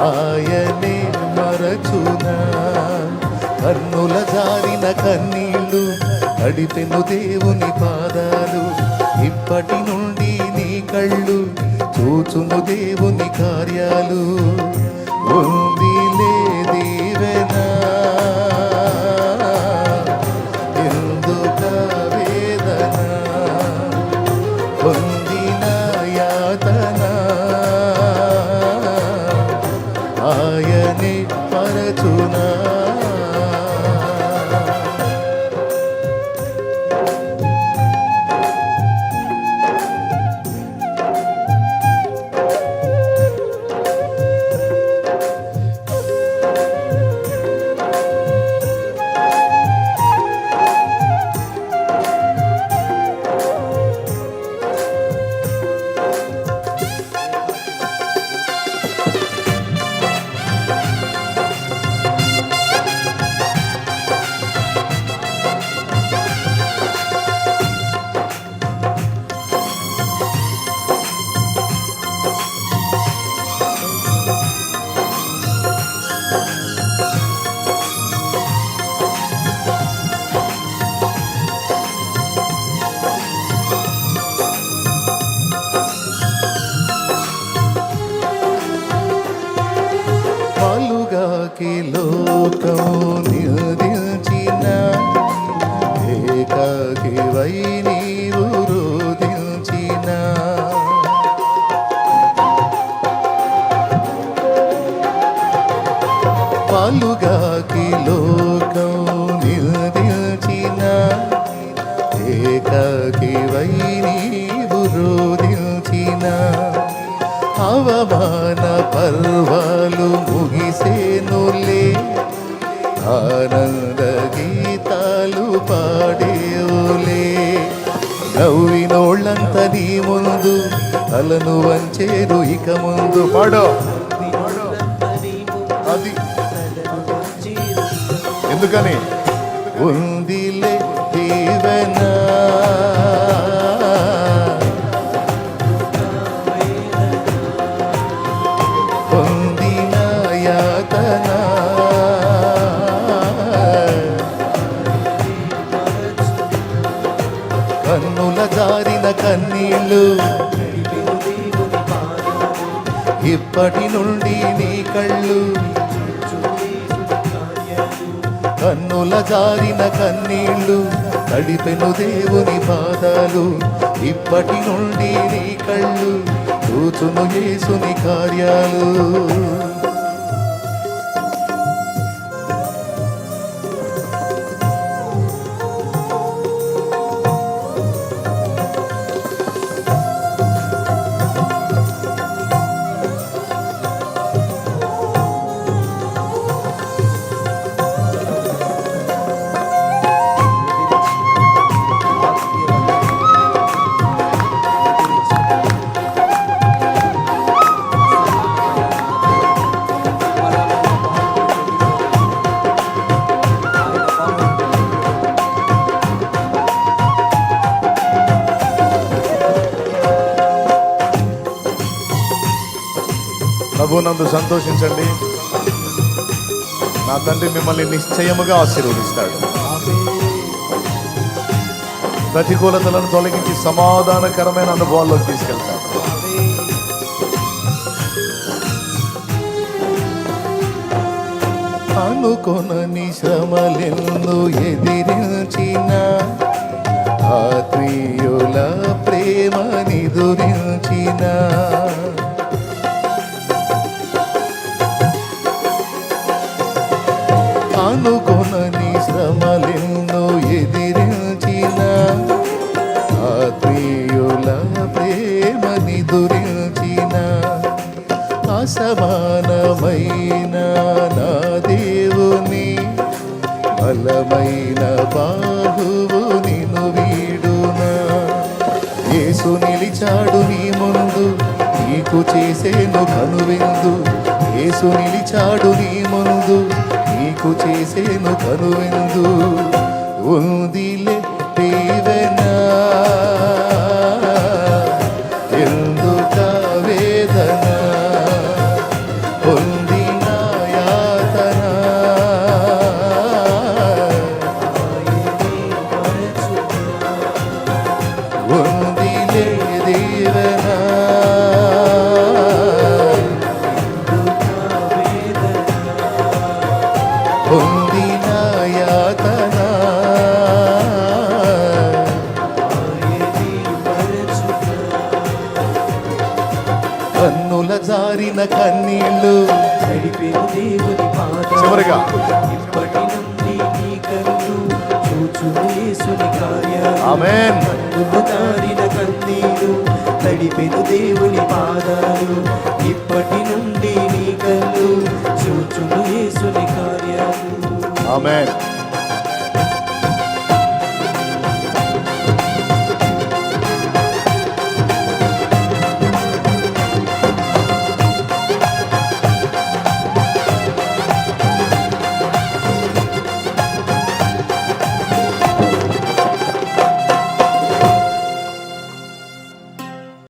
ఆయనే మరచునా? కన్నుల జారిన కన్నీళ్ళు అడిపెను దేవుని పాదాలు. ఇప్పటి నుండి నీ కళ్ళు చూచుము దేవుని కార్యాలు. ఉంది దీవెనా. ఎందుక వేదన? లోకం నిధించిన ఏకాకి నీవు రోధించిన. పాలుగాకి లోకం నిధించిన ఏకాకి నీవు రోధించిన. అవమాన పర్వాలు ముగి ఆనంద గీతాలు పాడేవులే. నవ్వినోళ్ళంత నీ ముందు అలను వంచేరు ఇక ముందు. పాడో. అది. ఎందుకని? ఉందిలే ఇప్పటి నుండి నీ కళ్ళు కన్నుల జారిన కన్నీళ్ళు తడిపెను దేవుని పాదాలు. ఇప్పటి నుండి నీ కళ్ళు చూచును యేసుని కార్యాలు. ప్రభునందు సంతోషించండి. నా తండ్రి మిమ్మల్ని నిశ్చయముగా ఆశీర్వదిస్తాడు. ప్రతికూలతలను తొలగించి సమాధానకరమైన అనుభవాల్లోకి తీసుకెళ్తాడు. అనుకొనని శ్రమలెందు ఎదిరించిన ఆత్మీయుల ప్రేమ నిదురించిన పాలుకొనని శ్రమలెన్నో ఎదిరించిన ఆత్మీయుల ప్రేమని దురించిన అసమానమైన నా దేవుని బలమైన బాహువు నిను వీడునా. యేసు నిలిచాడు నీ ముందు నీకు చేసేను కనువిందు. యేసు నిలిచాడు నీ ముందు నీకు చేసేను తనువెందు. ఉంది త్వరగా ఆమెన్. తడిపెను దేవుని పాదాలు ఇప్పటి నుండి నీ కళ్ళు చూచును యేసుని కార్యాలు ఆమెన్.